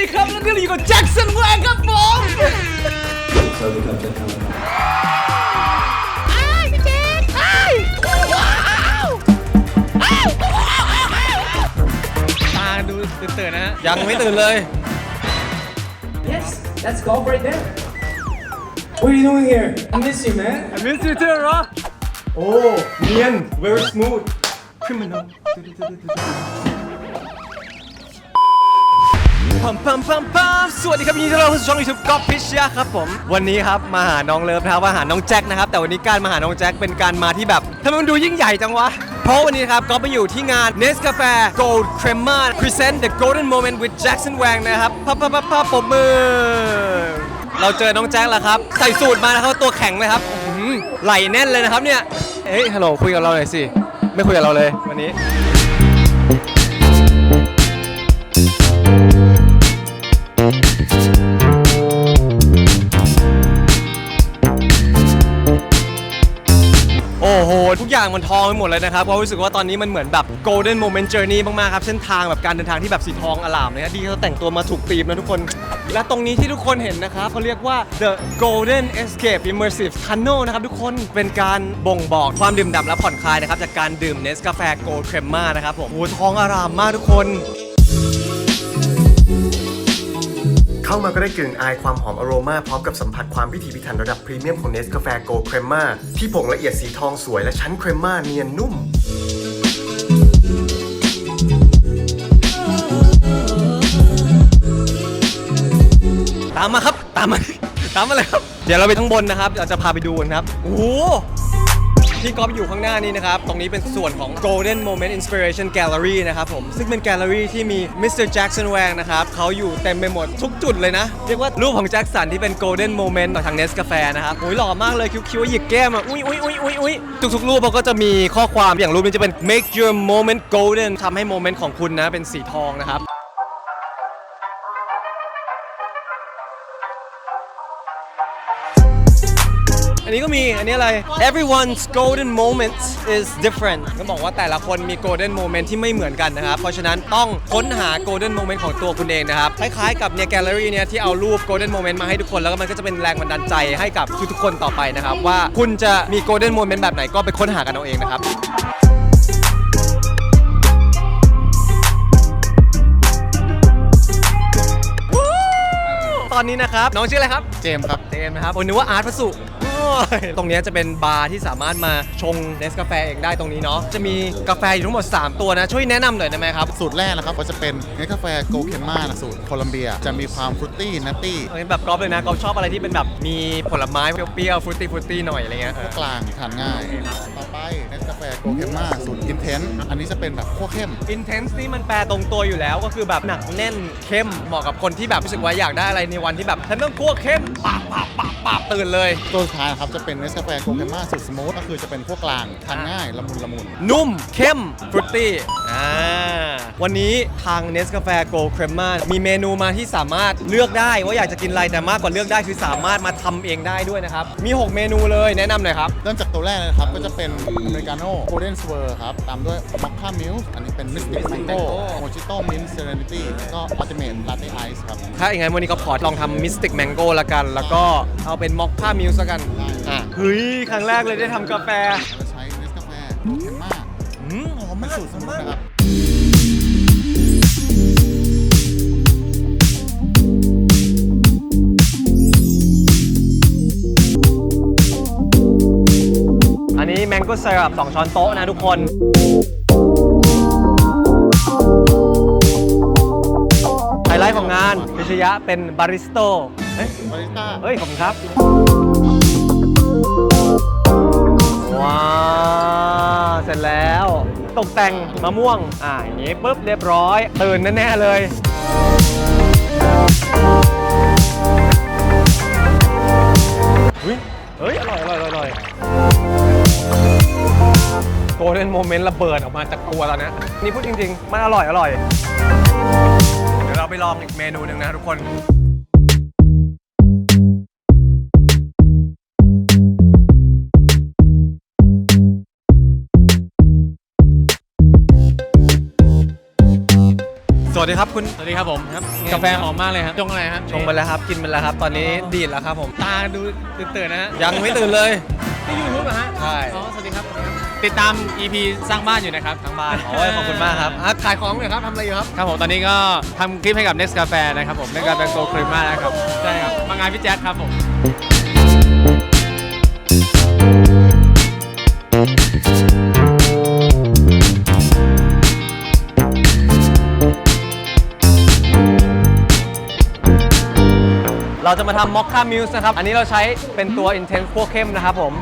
ดีครับแล้วก็อยู่กับแจ็คสันแวงครับผมสวัสดีครับเจะทำตาดูตื่นๆนะฮะ ยังไม่ตื่นเลย Yes that's golf right there What are you doing here I miss you man มิสเตอร์เหรอ Oh เนียน very smooth criminal พัมพัมพัมพัมสวัสดีครับยินดีต้อนรับเข้าสู่ช่องยูทูบก๊อฟพิชยาครับผมวันนี้ครับมาหาน้องเลิฟนะครับมาหาน้องแจ็คนะครับแต่วันนี้การมาหาน้องแจ็คเป็นการมาที่แบบทำไมมันดูยิ่งใหญ่จังวะ เพราะวันนี้ครับก็ไปอยู่ที่งาน Nescafe Gold Crema Present the Golden Moment with Jackson Wang นะครับพับพับพับพับปมมือ เราเจอน้องแจ็คแล้วครับ ใส่สูตรมานะครับตัวแข็งเลยครับอื้อหือไหลแน่นเลยนะครับเนี่ยเฮ้ยฮัลโหลคุยกับเราหน่อยสิไม่คุยกับเราเลยวันนี้ อย่างมันทองไปหมดเลยนะครับเพราะรู้สึกว่าตอนนี้มันเหมือนแบบ golden moment journey มากๆครับเส้นทางแบบการเดินทางที่แบบสีทองอลามเลยนะดีเขาแต่งตัวมาถูกธีมนะทุกคน และตรงนี้ที่ทุกคนเห็นนะครับเขาเรียกว่า the golden escape immersive tunnel นะครับทุกคนเป็นการบ่งบอกความดื่มด่ำและผ่อนคลายนะครับจากการดื่มเนสกาแฟ Gold Crema นะครับผมโอ้โหทองอลามมากทุกคน เข้ามาก็ได้กลิ่นอายความหอมอโรมาพร้อมกับสัมผัสความพิถีพิถันระดับพรีเมียมของเนสกาแฟโกลเครมมาที่ผงละเอียดสีทองสวยและชั้นเครมมาเนียนนุ่มตามมาครับ ตามมา ตามมาเลยครับ เดี๋ยวเราไปข้างบนนะครับเราจะพาไปดูกันครับ โอ้โห ที่ก๊อฟอยู่ข้างหน้านี้นะครับ ตรงนี้เป็นส่วนของ Golden Moment Inspiration Gallery นะครับผม ซึ่งเป็นแกลเลอรี่ที่มี Mr. Jackson Wang นะครับเขาอยู่เต็มไปหมดทุกจุดเลยนะ เรียกว่ารูปของแจ็คสันที่เป็น Golden Moment ต่อทางเนสกาแฟนะครับโอ้ยหล่อมากเลยคิ้วๆหยิกแก้มอะอุ้ยอุ้ยอุ้ยอุ้ยอุ้ยทุกๆรูปเขาก็จะมีข้อความอย่างรูปนี้จะเป็น make your moment golden ทำให้โมเมนต์ของคุณนะเป็นสีทองนะครับ อันนี้ก็มี อันนี้อะไร everyone's golden moment is different ก็บอกว่าแต่ละคนมี golden moment ที่ไม่เหมือนกันนะครับ เพราะฉะนั้นต้องค้นหา golden moment ของตัวคุณเองนะครับ คล้ายๆกับเนี่ยแกลเลอรี่เนี่ยที่เอารูป golden moment มาให้ทุกคน แล้วก็มันก็จะเป็นแรงบันดาลใจให้กับทุกๆคนต่อไปนะครับ ว่าคุณจะมี golden moment แบบไหนก็ไปค้นหากันเอาเองนะครับตอนนี้นะครับ น้องชื่ออะไรครับ เจมส์ครับ เจมส์นะครับโอ้นึกว่าอาร์ตพระสุโอ้ย ตรงเนี้ยจะเป็นบาร์ที่สามารถมาชงเนสกาแฟเองได้ตรงนี้เนาะจะมีกาแฟอยู่ทั้งหมด 3 ตัวนะ ช่วยแนะนำหน่อยได้ไหมครับสูตรแรกนะครับก็จะเป็นเนสกาแฟโกลเคนมาสูตรโคลัมเบีย จะมีความฟรุตตี้นัตตี้อันนี้แบบกอล์ฟเลยนะกอล์ฟชอบอะไรที่เป็นแบบมีผลไม้เปรี้ยวๆฟรุตตี้ฟรุตตี้หน่อยอะไรเงี้ยเออกลางทานง่ายต่อไป เนสกาแฟโกลเคนมาสูตรอินเทนอันนี้จะเป็นแบบขั้วเข้มอินเทนส์นี่มันแปลตรงตัวอยู่แล้วก็คือแบบหนักแน่นเข้มเหมาะกับคนที่แบบรู้สึกว่าอยากได้อะไรในวันที่แบบฉันต้องคั่วเข้มปาบปาบปาบปาบตื่นเลย ตัวสุดท้ายนะครับจะเป็นเนสกาแฟโกลเคนมาสูตรสมูทก็คือจะเป็นขั้วกลางทานง่ายละมุนละมุน นุ่มเข้มฟรุตตี้อ่าวันนี้ทาง Nescafe Gold Crema มีเมนูมาที่สามารถเลือกได้ว่าอยากจะกินอะไรแต่มากกว่าเลือกได้คือสามารถมาทำเองได้ด้วยนะครับ มี 6 เมนูเลยแนะนำหน่อยครับ เริ่มจากตัวแรกเลยนะครับก็จะเป็นอเมริกาโน่โกลเด้นสเวอร์ครับ ตามด้วยมอคค่ามิลค์อันนี้เป็นมิสติกแมงโก้ Mango โมจิโต้มินต์เซเรนิตี้ก็อัลติเมทลาเต้ไอซ์ครับ ถ้าอย่างนั้นวันนี้ก็ขอลองทำ Mystic Mango ละกัน แล้วก็เอาเป็น Mocha Mousse ละกันได้อะเฮ้ย ครั้งแรกเลยได้ทำกาแฟเราจะใช้เนสกาแฟโกลเคนมาอืมหอมเป็มานกสูตรสมูทมากนะครับ อันนี้ Mango Syrup 2ช้อนโต๊ะนะทุกคนไฮไลท์ของงานพิชยะเป็นบาริสโตเฮ้ยบาริสต้าเฮ้ยขอบคุณครับ ว้าวเสร็จแล้ว ตกแต่งมะม่วง อ่าอย่างนี้ปุ๊บเรียบร้อย ตื่นแน่ ๆ เลย โกลเด้นโมเมนต์ระเบิดออกมาจากตัวแล้วนะนี่พูดจริง ๆ มันอร่อยอร่อย เดี๋ยวเราไปลองอีกเมนูหนึ่งนะทุกคน วัสดีครับคุณสวัสดีครับผมครับกาแฟหอมมากเลยครับชงอะไรฮะชงไปแล้วครับกินไปแล้วครับ ตอนนี้ดีดแล้วครับผมตาดูตื่นๆนะฮะยังไม่ตื่นเลยที่ยูทูบเหรอฮะใช่อ๋อสวัสดีครับสวัสดีครับติดตาม EP สร้างบ้านอยู่นะครับทางบ้านโอ้ยขอบคุณมากครับอะขายของหน่อยครับทำอะไรอยู่ครับครับผมตอนนี้ก็ทำคลิปให้กับ Next กาแฟนะครับผม Next กาแฟโกลครีมมานะครับใช่ครับมางานพี่แจ๊คครับผม เราจะมาทำมอคค่ามิวส์นะครับ อันนี้เราใช้เป็นตัว Intense คั่วเข้มนะครับผม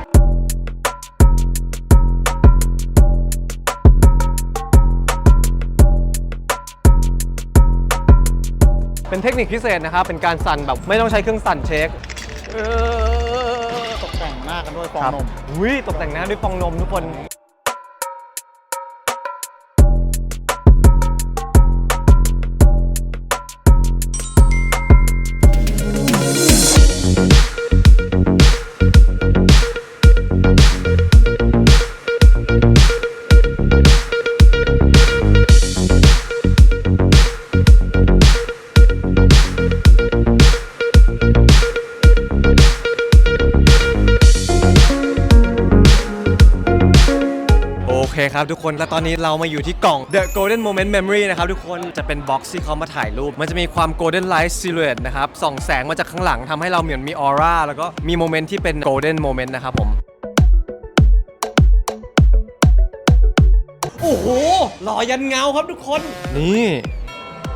เป็นเทคนิคพิเศษนะครับ เป็นการสั่นแบบไม่ต้องใช้เครื่องสั่นเช็คเออตกแต่งหน้ากันด้วยฟองครับนมอุ้ยตกแต่งหน้าด้วยฟองนมทุกคน เคครับทุกคน แล้วตอนนี้เรามาอยู่ที่กล่อง The Golden Moment Memory นะครับทุกคนจะเป็นบ็อกซ์ที่เขามาถ่ายรูป มันจะมีความ Golden Light Silhouette นะครับส่องแสงมาจากข้างหลังทำให้เราเหมือนมีออร่าแล้วก็มีโมเมนต์ที่เป็น Golden Moment นะครับผม โอ้โหหล่อยันเงาครับทุกคน นี่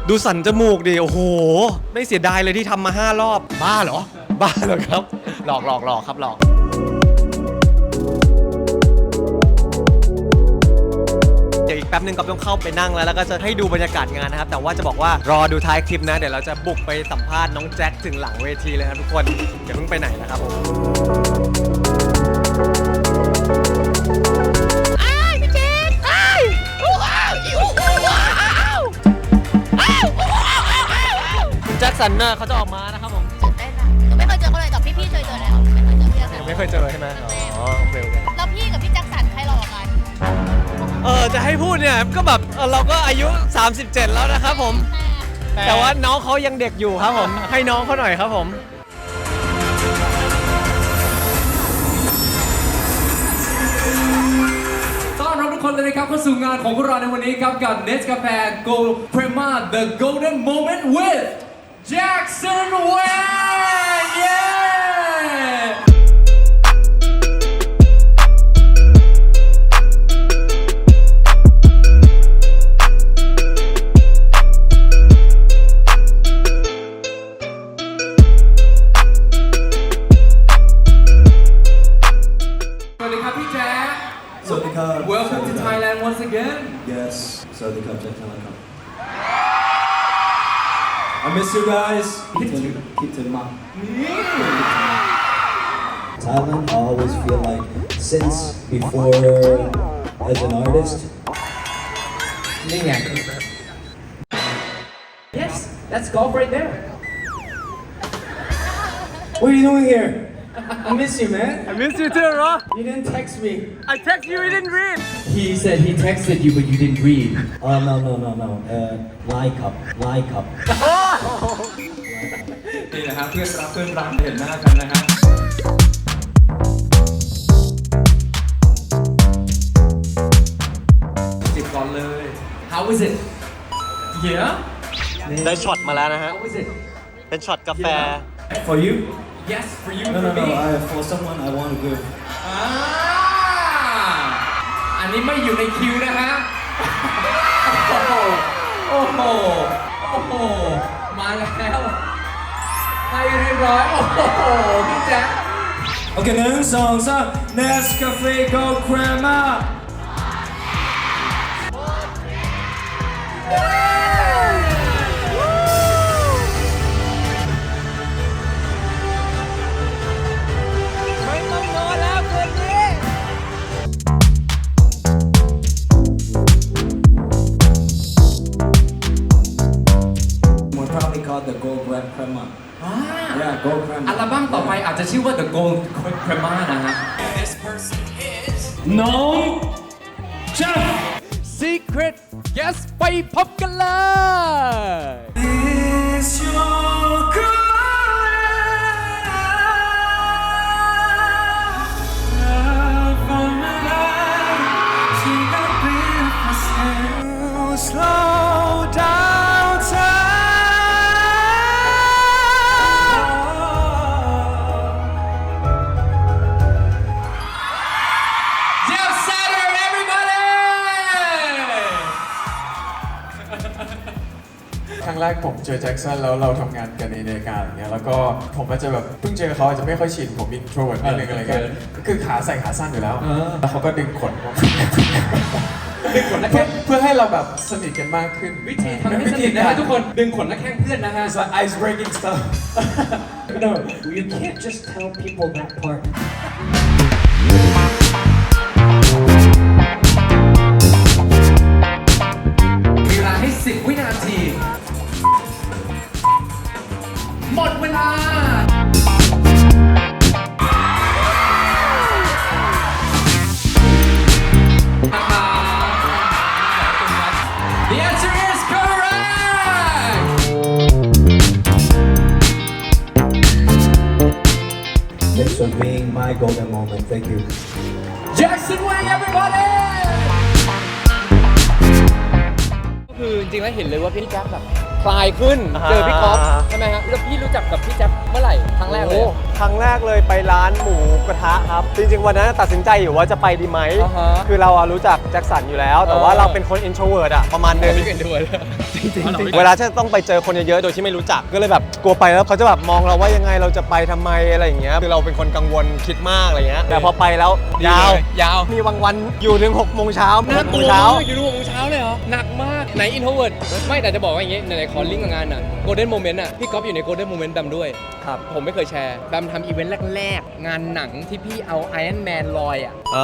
ดูสันจมูกดิ โอ้โห ไม่เสียดายเลยที่ทำมา 5 รอบ บ้าเหรอ บ้าเหรอครับ หลอกหลอกหลอกครับหลอก แป๊บนึงก็ต้องเข้าไปนั่งแล้วแล้วก็จะให้ดูบรรยากาศงานนะครับ แต่ว่าจะบอกว่ารอดูท้ายคลิปนะ เดี๋ยวเราจะบุกไปสัมภาษณ์น้องแจ็คถึงหลังเวทีเลยนะทุกคนอย่าเพิ่งไปไหนนะครับผมคุณแจ็คสันเนอร์เขาจะออกมานะครับผมตื่นเต้นอะหนูไม่เคยเจอเขาเลยแต่พี่ๆเคยเจอแล้วไม่เคยเจอพี่แจ็คสันไม่เคยเจอใช่ไหมอ๋อโอ เออจะให้พูดเนี่ยก็แบบเออเราก็อายุ 37 แล้วนะครับผม แต่ว่าน้องเขายังเด็กอยู่ครับผม ให้น้องเขาหน่อยครับผมต้อนรับทุกคนเลยนะครับเข้าสู่งานของพวกเราในวันนี้ครับกับ Nest Cafe Gold Crema The Golden Moment with Jackson Wang yeah! To Thailand once again. Yes, so the Cup Telecom. I miss you guys. Keep to, keep to mom. Thailand, I always feel like since before as an artist, Yes, that's golf right there. What are you doing here? I miss you, man. I miss you too bro You didn't text me. I text you you didn't read He said he texted you, but you didn't read. oh no no no no, uh, like up, like up. นี่นะครับเพื่อนรักเพื่อนรักเห็นหน้ากันนะฮะจิบก่อนเลย How is it Yeah ได้ช็อตมาแล้วนะฮะ How is it เป็นช็อตกาแฟ For you? Yes for you No for no no, me I, for someone I want to give. อ่าอันนี้ไม่อยู่ในคิวนะฮะ โอ้โห โอ้โห โอ้โห มาแล้วให้เรียบร้อย โอ้โห พี่แจ๊ค Okay, หนึ่งสองสาม Nescafe Gold Crema. ไม่ probably called the Gold Crema. อ่า Yeah, Gold Crema. อัลบั้มต่อไปอาจจะชื่อว่า The Gold Crema นะฮะ น้อง Jeff Secret yes ไปพบกันเลย slow ครั้งแรกผมเจอแจ็คสันแล้วเราทำงานกันในรายการอย่างเงี้ยแล้วก็ผมอาจจะแบบเพิ่งเจอเขาอาจจะไม่ค่อยชินผมอินโทรเวิร์ดนิดนึงอะไรเงี้ยก็คือขาใส่ขาสั้นอยู่แล้วแล้วเขาก็ดึงขนผมดึงขนเพื่อเพื่อให้เราแบบสนิทกันมากขึ้นวิธีทำให้สนิทนะฮะทุกคนดึงขนและแข้งเพื่อนนะฮะ It's like ice breaking stuff No, you can't just tell people that part. เวลา The answer is correct! Thanks for being my golden moment. Thank you. Jackson Wang, everybody! ก็คือจริงๆแล้วเห็นเลยว่าพี่แจ๊บแบบ คลายขึ้น เจอพี่ก๊อฟใช่ไหมฮะแล้วพี่รู้จักกับพี่แจ๊บเมื่อไหร่ครั้งแรกเลยโอ้ ครั้งแรกเลยไปร้านหมูกระทะครับ จริง ๆ วันนั้นตัดสินใจอยู่ว่าจะไปดีไหม อ่าฮะคือเราอะรู้จักแจ็คสันอยู่แล้ว แต่ว่าเออ เราเป็นคน introvert อะประมาณนึงพี่เป็นด้วยจริงๆเวลาที่จะต้องไปเจอคนเยอะๆ โดยที่ไม่รู้จักก็เลยแบบกลัวไปแล้วเขาจะแบบมองเราว่ายังไงเราจะไปทำไมอะไรอย่างเงี้ยคือเราเป็นคนกังวลคิดมากอะไรเงี้ยแต่พอไปแล้วยาว ยาวมีบางวันอยู่ถึง6โมงเช้าน่า6กโมลังวเช้าอยู่ดูหกโมงเช้าเลยเหรอ หนักมากไหนอินโทรเวิร์ดไม่แต่จะบอกว่าอย่างงี้ในคอลลิ่งกับงานน่ะโกลเด้นโมเมนต์อะพี่ก๊อฟอยู่ในโกลเด้นโมเมนต์แบมด้วย ครับ ผมไม่เคยแชร์แบมทำอีเวนต์แรกๆ งานหนังที่พี่เอาไอ o n นแมนลอยอะเอ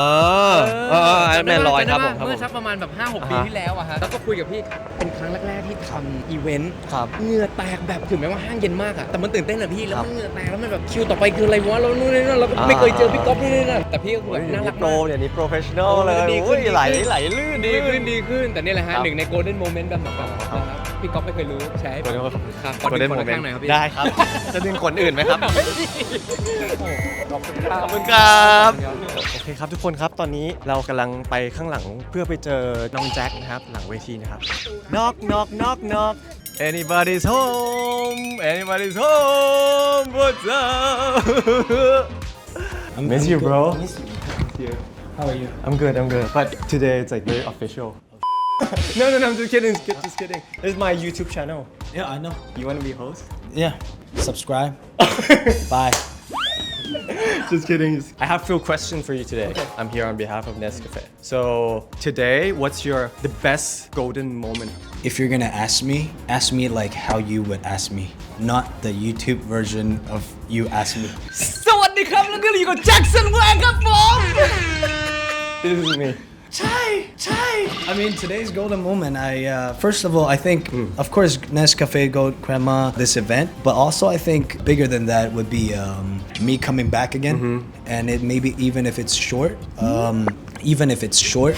อเออไอแมนลอยครับผมครับเมื่ผอม สักประมาณแบบ 5 6 ปีอ่าฮะ ที่แล้วอะฮะแล้วก็คุยกับพี่เป็นครั้งแรกๆที่ทำอีเวนต์ครับ เหงื่อแตกแบบถึงแม้ว่าห้างเย็นมากอะแต่มันตื่นเต้นอะพี่แล้วครับมันเหงื่อแตกแล้วมันแบบคิวต่อไปคืออะไรวะเรานู่นนี่นั่นเราก็ไม่เคยเจอพี่ก๊อฟนู่นนี่นั่นแต่พี่ก็คือแบบน่ารักโปรมาก เดี๋ยวนี้โปรเฟชชั่นอลโอ้เลยดีขึ้นอุ้ยดีขึ้น ไหลไหลลื่นดีขึ้นดีขึ้น แต่นี่แหละฮะครับหนึ่งในโกลเด้นโมเมนต์แบบแบบแบบนะครับ พี่ก๊อฟไม่เคยรู้ใช้ให้ผมครับขอดึงคนละข้างหน่อยครับพี่ได้ครับ จะดึงคนอื่นไหมครับ ขอบคุณครับขอบคุณครับโอเคครับทุกคนครับตอนนี้เรากำลังไปข้างหลังเพื่อไปเจอน้องแจ็คนะครับ หลังเวทีนะครับ knock knock knock knock anybody's home anybody's home what's up miss you bro How are you? I'm good I'm good but today it's like very official no no no I'm just kidding just kidding this is my YouTube channel Yeah, I know. you want to be host Yeah. Subscribe. Bye. Just kidding. I have a few questions for you today. I'm here on behalf of Nescafe. So today, what's your the best golden moment? If you're gonna ask me, ask me like how you would ask me, not the YouTube version of you ask me. สวัสดีครับแล้วก็อยู่กับแจ็คสันแวงครับผม This is me. Chai, chai. I mean, today's golden moment. I uh, first of all, I think, of course, Nescafe Gold Crema, this event, but also I think bigger than that would be um, me coming back again, and it maybe even if it's short, um, even if it's short,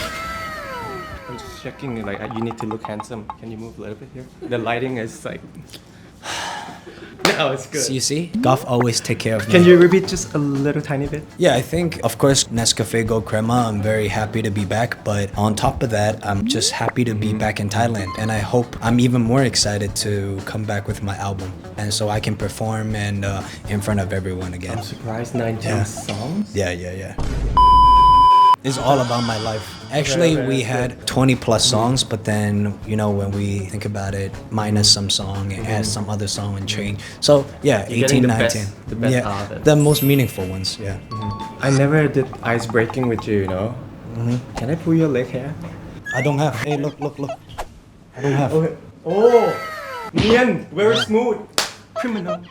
I'm just checking. Like you need to look handsome. Can you move a little bit here? The lighting is like. no, it's good. so you see, Goff always take care of me. Can you repeat just a little tiny bit? Yeah, I think, of course, Nescafe Gold Crema, I'm very happy to be back. But on top of that, I'm just happy to be back in Thailand. And I hope I'm even more excited to come back with my album. And so I can perform and uh, in front of everyone again. I'm surprised 19 Yeah. songs. Yeah, yeah, yeah. It's all about my life. Actually, Right, right, we that's had 20 plus songs, but then, you know, when we think about it, minus some song and add mm-hmm. some other song and change. So, yeah, You're 18, the 19. best- the best yeah, out of it. the most meaningful ones, yeah. Mm-hmm. I never did ice breaking with you, you know. Mm-hmm. Can I pull your leg here? I don't have. Hey, look, look, look. I don't have. Okay. Oh, Nian, very smooth. Criminal.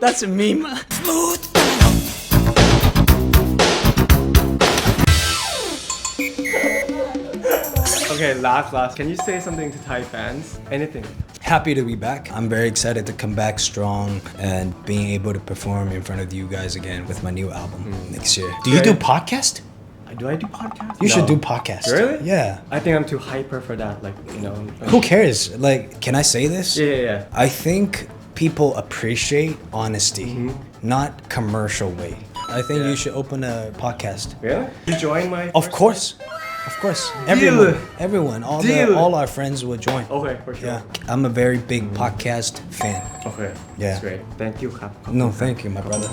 That's a meme. Okay, last, last. Can you say something to Thai fans? Anything? Happy to be back. I'm very excited to come back strong and being able to perform in front of you guys again with my new album hmm. next year. Do you do podcast? Do I do podcast? You should do podcast. Really? Yeah. I think I'm too hyper for that. Like you know. Who cares? Like, can I say this? Yeah, yeah, yeah. I think people appreciate honesty, mm-hmm. not commercial way. I think you should open a podcast. Really? You join my. Of first- course, of course, everyone, Deal. everyone, all the, all our friends will join. Okay, for sure. Yeah, I'm a very big podcast fan. Okay. Yeah. That's great. Thank you. Kap. No, thank you, my brother.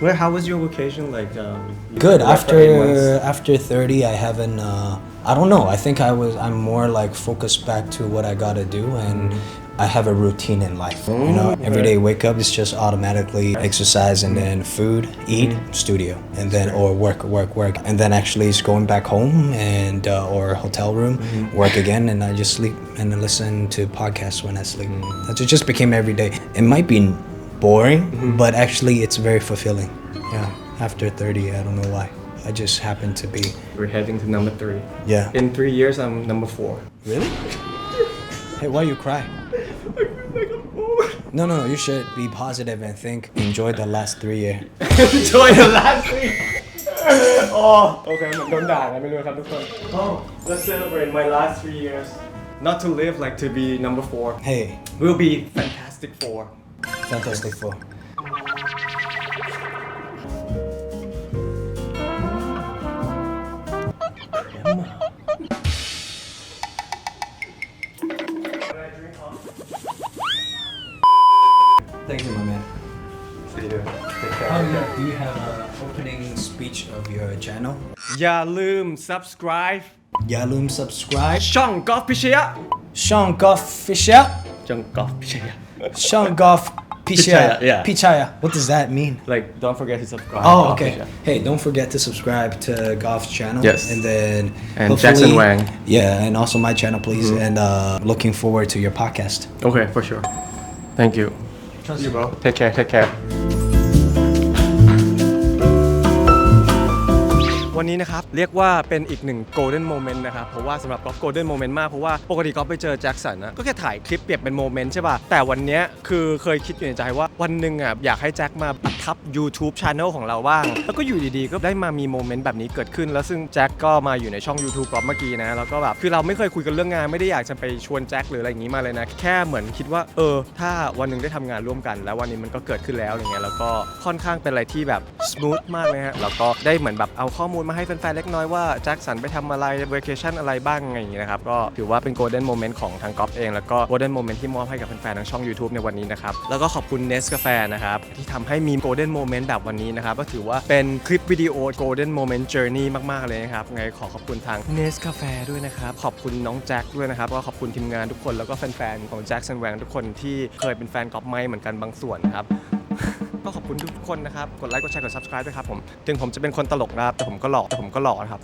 Well, how was your vacation? Like, um, you Good. After after 30, I haven't. Uh, I don't know. I think I was. I'm more like focused back to what I gotta do, and mm-hmm. I have a routine in life. you know, mm-hmm. every day wake up it's just automatically exercise, and then food, eat, mm-hmm. studio, and then or work, work, work, and then actually it's going back home and uh, or hotel room, mm-hmm. work again, and I just sleep and listen to podcasts when I sleep. That just became every day. It might be boring, but actually it's very fulfilling. Yeah. After 30, I don't know why. I just happen to be. We're heading to number three. Yeah. In three years, I'm number four. Really? Hey, why you cry? No, no, no. You should be positive and think. Enjoy the last three year. Enjoy the last three. อ๋อโอเคเหมือนโดนด่าไงไม่รู้ครับทุกคน Oh let's celebrate my last three years not to live like to be number four Hey, we'll be fantastic four Fantastic Four. อย่าลืม subscribe Yalum subscribe. ช่องกอล์ฟพิชยะ Sean Goff Fisher. ช่องกอล์ฟพิชยะ Sean Goff Pichaya. Pichaya, yeah. Pichaya. What does that mean? like don't forget to subscribe Oh, Golf okay. Pichaya. Hey, don't forget to subscribe to Goff's channel. Yes. And then And hopefully- Jackson Wang. Yeah, and also my channel, please. And uh, looking forward to your podcast. okay for sure thank you Trust you bro take care take care วันนี้นะครับเรียกว่าเป็นอีกหนึ่ง golden moment นะครับเพราะว่าสำหรับก๊อฟ golden moment มากเพราะว่าปกติก๊อฟไปเจอแจ็คสันนะก็แค่ถ่ายคลิปเปรียบเป็นโมเมนต์ใช่ป่ะแต่วันเนี้ยคือเคยคิดอยู่ในใจว่าวันหนึ่งอะอยากให้แจ็คมาประทับ YouTube Channel ของเราบ้าง แล้วก็อยู่ดีๆ ก็ได้มามีโมเมนต์แบบนี้เกิดขึ้น แล้วซึ่งแจ็คก็มาอยู่ในช่อง YouTube ก๊อฟเมื่อกี้นะแล้วก็แบบคือเราไม่เคยคุยกันเรื่องงานไม่ได้อยากจะไปชวนแจ็คหรืออะไรอย่างนี้มาเลยนะแค่เหมือนคิดว่าเออ ถ้าวันหนึ่งได้ทำงานร่วมกัน แล้ววันนี้มันก็เกิดขึ้นแล้วอย่างเงี้ยแล้วก็ค่อนข้างเป็นอะไรที่แบบ smooth มากเลยฮะแล้วก็ได้เหมือนแบบเอาข้อมูลมาให้แฟนๆเล็กน้อยว่าแจ็คสันไปทำอะไร vacation อะไรบ้างอย่างงี้นะครับก็ถือว่าเป็น golden moment ของทางก๊อฟเองแล้วก็ golden moment ที่มอบให้กับแฟนๆทางช่อง YouTube ในวันนี้นะครับแล้วก็ขอบคุณ Nest กาแฟนะครับที่ทำให้มี golden moment แบบวันนี้นะครับก็ถือว่าเป็นคลิปวิดีโอ golden moment journey มากๆเลยนะครับไงขอขอบคุณทาง Nest กาแฟด้วยนะครับขอบคุณน้องแจ็คด้วยนะครับก็ขอบคุณทีมงานทุกคนแล้วก็แฟนๆของแจ็คสันแวงทุกคนที่เคยเป็นแฟนก๊อฟไม้เหมือนกันบางส่วนนะครับ ก็ขอบคุณทุกคนนะครับ กดไลค์ กดแชร์ กด subscribe ด้วยครับผม ถึงผมจะเป็นคนตลกนะครับ แต่ผมก็หล่อแต่ผมก็หล่อนะครับ